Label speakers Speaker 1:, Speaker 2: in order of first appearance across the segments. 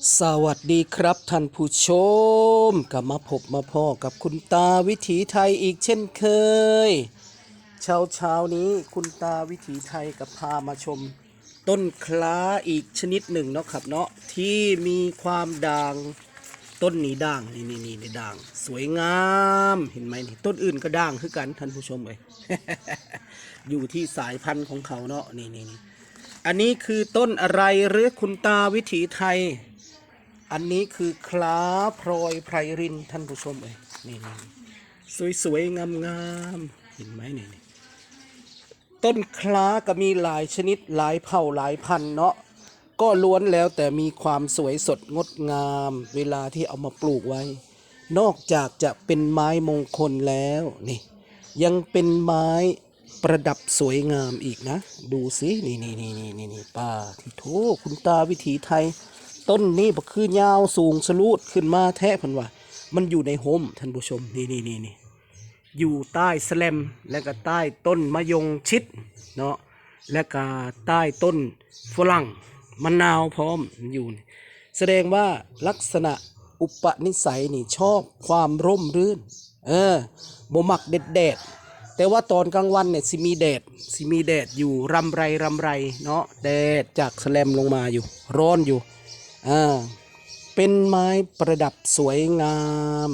Speaker 1: สวัสดีครับท่านผู้ชมกลับมาพบมาพ่อกับคุณตาวิถีไทยอีกเช่นเคย เช้าเช้านี้คุณตาวิถีไทยกับพามาชม ต้นคล้าอีกชนิดหนึ่งเนาะครับเนาะที่มีความด่างต้นนี้ด่างนี่นี่นี่นี่ด่าง สวยงามเห็นไหมนี่ต้นอื่นก็ด่างคือกันท่านผู้ชมเลยอยู่ที่สายพันธุ์ของเขาเนาะนี่นี่นี่อันนี้คือต้นอะไรหรือคุณตาวิถีไทย อันนี้คือคล้าพลอยไพรรินท่านผู้ชมเอ้ยนี่นี่สวยๆงามๆเห็นไหมนี่นี่ต้นคล้าก็มีหลายชนิดหลายเผ่าหลายพันเนาะก็ล้วนแล้วแต่มีความสวยสดงดงาม เวลาที่เอามาปลูกไว้ นอกจากจะเป็นไม้มงคลแล้วนี่ยังเป็นไม้ประดับสวยงามอีกนะ ดูสินี่นี่นี่นี่นี่นี่ป้าที่โถคุณตาวิถีไทย ต้นนี้บักคือยาวสูงสลูดขึ้นมาแท้พันว่า มันอยู่ในโฮมท่านผู้ชมนี่นี่นี่นี่อยู่ใต้แสแลมและก็ใต้ต้นมะยงชิดเนาะและก็ใต้ต้นฝรั่งมะนาวพร้อมอยู่ แสดงว่าลักษณะอุปนิสัยนี่ชอบความร่มรื่น เออบ่มักเด็ดแดดแต่ว่าตอนกลางวันเนี่ยสิมีแดดสิมีแดดอยู่รำไรรำไรเนาะแดดจากแสแลมลงมาอยู่ ร้อนอยู่ อ่าเป็นไม้ประดับสวยงาม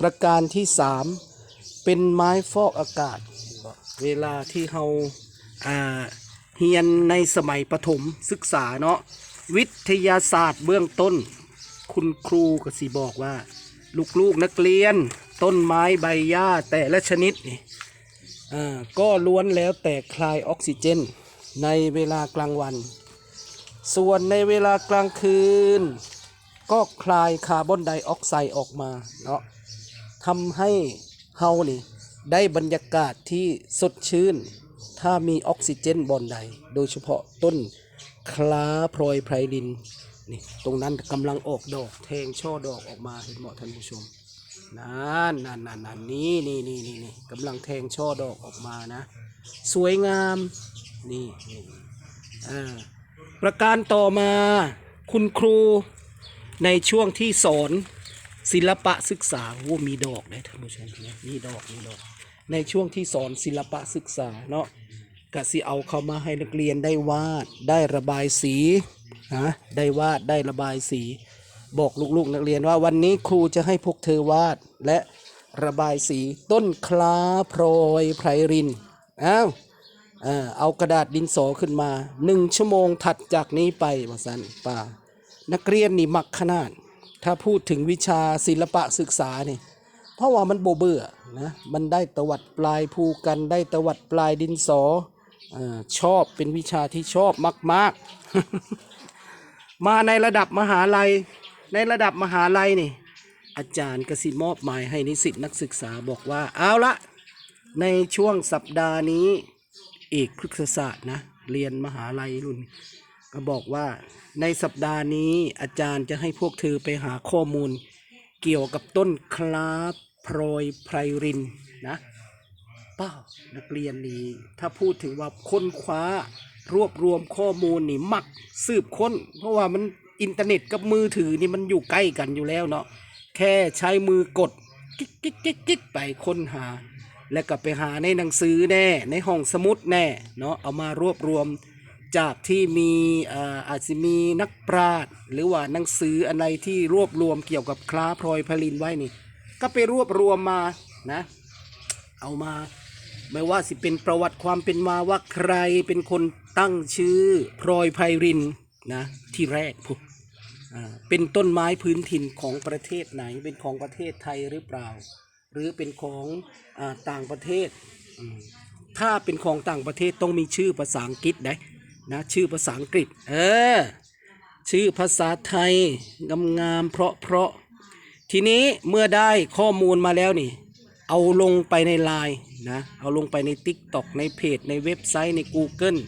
Speaker 1: ประการที่สามเป็นไม้ฟอกอากาศ เวลาที่เราอ่าเรียนในสมัยประถมศึกษาเนาะวิทยาศาสตร์เบื้องต้น คุณครูก็สิบอกว่า ลูกๆนักเรียน ต้นไม้ใบหญ้าแต่ละชนิดนี่อ่าก็ล้วนแล้วแต่คลายออกซิเจน ในเวลากลางวัน ส่วนในเวลากลางคืน ก็คลายคาร์บอนไดออกไซด์ออกมาเนาะทำให้เฮานี่ได้บรรยากาศที่สดชื่น ถ้ามีออกซิเจนบอนใด โดยเฉพาะต้นคล้าพลอยไพรลินนี่ตรงนั้นกำลังออกดอกแทงช่อดอกออกมาเห็นเหมาะท่านผู้ชมนั่นนั่นนั่นนั่นนี่นี่นี่นี่นี่กำลังแทงช่อดอกออกมานะ สวยงามนี่นี่อ่า ประการต่อมาคุณครูในช่วงที่สอนศิลปะศึกษาโอ้มีดอกนะท่านผู้ชมนี่ยมีดอกมีดอก ในช่วงที่สอนศิลปะศึกษาเนาะกสิเอาเข้ามาให้นักเรียนได้วาดได้ระบายสีนะได้วาดได้ระบายสี บอกลูกๆนักเรียนว่าวันนี้ครูจะให้พวกเธอวาดและระบายสีต้นคล้าพลอยไพรรินอ้าว เอากระดาษดินสอขึ้นมาหนึ่งชั่วโมงถัดจากนี้ไปว่าสันป่า นักเรียนนี่มักขนาด ถ้าพูดถึงวิชาศิลปะศึกษานี่เพราะว่ามันโบเบื่อนะมันได้ตวัดปลายภูกันได้ตวัดปลายดินสอออชอบเป็นวิชาที่ชอบมาก ๆ มาในระดับมหาลัย ในระดับมหาลัยนี่ อาจารย์กสิมอบหมายให้นิสิตนักศึกษาบอกว่าเอาละในช่วงสัปดาห์นี้ เอกพฤกษศาสตร์นะ เรียนมหาลัยรุ่น ก็บอกว่าในสัปดาห์นี้อาจารย์จะให้พวกเธอไปหาข้อมูล เกี่ยวกับต้นคลาบพลอยไพรรินนะเป้านักเรียนนี่ถ้าพูดถึงว่าค้นคว้ารวบรวมข้อมูลนี่มักสืบค้น เพราะว่ามันอินเทอร์เน็ตกับมือถือนี่มันอยู่ใกล้กันอยู่แล้วเนาะแค่ใช้มือกดกิ๊กกิ๊กกิ๊กไปค้นหา แล้วก็ไปหาในหนังสือแน่ ในห้องสมุดแน่เนาะเอามารวบรวมจากที่มีอาจจะมีนักปราชญ์หรือว่าหนังสืออะไรที่รวบรวมเกี่ยวกับคล้าพลอยพลินไว้นี่ ก็ไปรวบรวมมานะเอามาไม่ว่าสิเป็นประวัติความเป็นมาว่าใครเป็นคนตั้งชื่อพลอยไพรินนะที่แรกพุอ่าเป็นต้นไม้พื้นถิ่นของประเทศไหนเป็นของประเทศไทยหรือเปล่า หรือเป็นของอาต่างประเทศ ถ้าเป็นของต่างประเทศต้องมีชื่อภาษาอังกฤษนะนะชื่อภาษาอังกฤษ เออ ชื่อภาษาไทยงามงามเพราะเพราะทีนี้เมื่อได้ข้อมูลมาแล้วนี่ เอาลงไปในไลน์นะ เอาลงไปใน t ิ k t o k ในเพจ ในเว็บไซต์ใน Google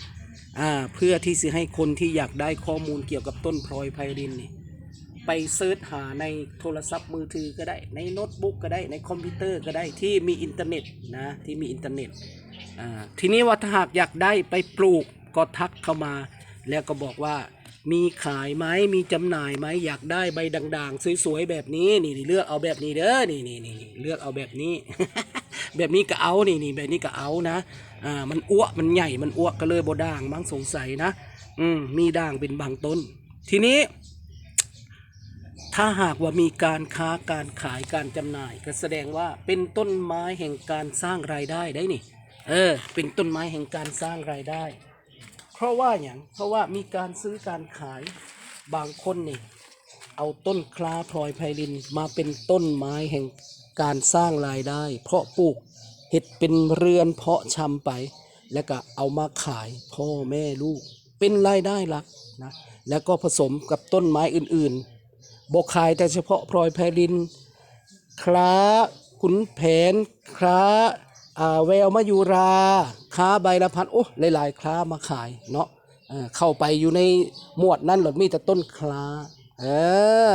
Speaker 1: อ่าเพื่อที่จะให้คนที่อยากได้ข้อมูลเกี่ยวกับต้นพลอยไพรินนี่ ไปเซิร์ชหาในโทรศัพท์มือถือก็ได้ ในโน้ตบุ๊กก็ได้ในคอมพิวเตอร์ก็ได้ที่มีอินเทอร์เน็ตนะที่มีอินเทอร์เน็ตทีนี้ว่าถ้าหากอยากได้ไปปลูกก็ทักเข้ามา แล้วก็บอกว่ามีขายไหมมีจำหน่ายไหมอยากได้ใบด่างๆ สวยๆแบบนี้นี่เลือกเอาแบบนี้เด้อนี่นี่นี่เลือกเอาแบบนี้ แบบนี้ก็เอานี่นี่แบบนี้ก็เอานะอ่ามันอ้วกมันใหญ่มันอ้วกก็เลยบด่างมั้งสงสัยนะ อืมมีด่างเป็นบางต้น ทีนี้ ถ้าหากว่ามีการค้าการขายการจำหน่าย ก็แสดงว่าเป็นต้นไม้แห่งการสร้างรายได้ได้นี่ เออ เป็นต้นไม้แห่งการสร้างรายได้ เพราะว่าอย่างเพราะว่ามีการซื้อการขายบางคนนี่ เอาต้นคลาพลอยไพลินมาเป็นต้นไม้แห่งการสร้างรายได้ เพราะปลูกเห็ดเป็นเรือนเพาะชำไป แล้วก็เอามาขายพ่อแม่ลูก เป็นรายได้หลักนะแล้วก็ผสมกับต้นไม้อื่นๆ บกขายแต่เฉพาะพลอยไพรินคล้าขุนแผนคล้าอ่าแววมายุราค้าใบละพันโอ้หลายๆคล้ามาขายเนาะเเข้าไปอยู่ในหมวดนั้นหรอมีแต่ต้นคล้าเออ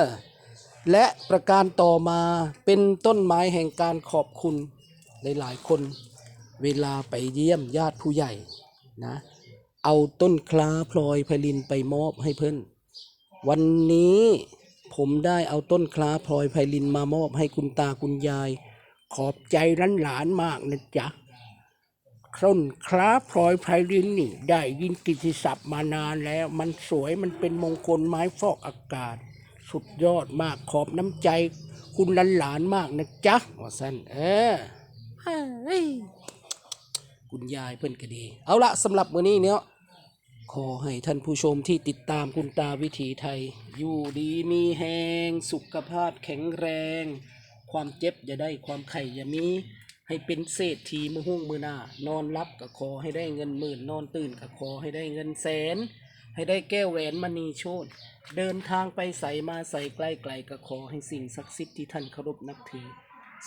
Speaker 1: และประการต่อมาเป็นต้นไม้แห่งการขอบคุณหลายๆคน เวลาไปเยี่ยมญาติผู้ใหญ่นะเอาต้นคล้าพลอยไพลินไปมอบให้เพื่อนวันนี้ ผมได้เอาต้นคล้าพลอยไพลินมามอบให้คุณตาคุณยาย ขอบใจร้านหลานมากนะจ๊ะต้นคล้าพลอยไพลินนี่ ได้ยินกิตติศัพท์มานานแล้ว มันสวยมันเป็นมงคลไม้ฟอกอากาศ สุดยอดมากขอบน้ำใจคุณหลานหลานๆมากนะจ๊ะว่าสั้นเออเฮ้ยคุณยายเพิ่นก็ดี เอาละสำหรับมื้อนี้เนี้ย ขอให้ท่านผู้ชมที่ติดตามคุณตาวิถีไทย อยู่ดีมีแหงสุขภาพแข็งแรง ความเจ็บอย่าได้ความไข่อย่ามี ให้เป็นเศรษฐีมือหุ่งมือหน้า นอนรับก็ขอให้ได้เงินหมื่นนอนตื่นก็ขอให้ได้เงินแสน ให้ได้แก้วแหวนมณีโชตเดินทางไปใส่มาใส่ใกล้ไกลก็ขอให้สิ่งศักดิ์สิทธิ์ที่ท่านเคารพนับถือ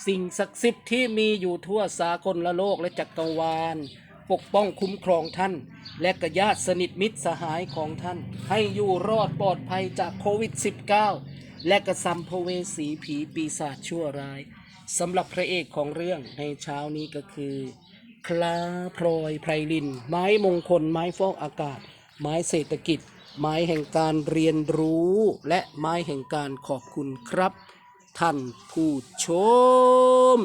Speaker 1: สิ่งศักดิ์สิทธิ์ที่มีอยู่ทั่วสากลละโลกและจักรวาล ปกป้องคุ้มครองท่าน และกญาติสนิทมิตรสหายของท่าน ให้อยู่รอดปลอดภัยจากโควิด -19 และกระสัมภเวสีผีปีศาจชั่วร้ายสำหรับพระเอกของเรื่องในเช้านี้ก็คือ คลาพลอยไพรลิน ไม้มงคล ไม้ฟอกอากาศ ไม้เศรษฐกิจ ไม้แห่งการเรียนรู้ และไม้แห่งการขอบคุณครับ ท่านผู้ชม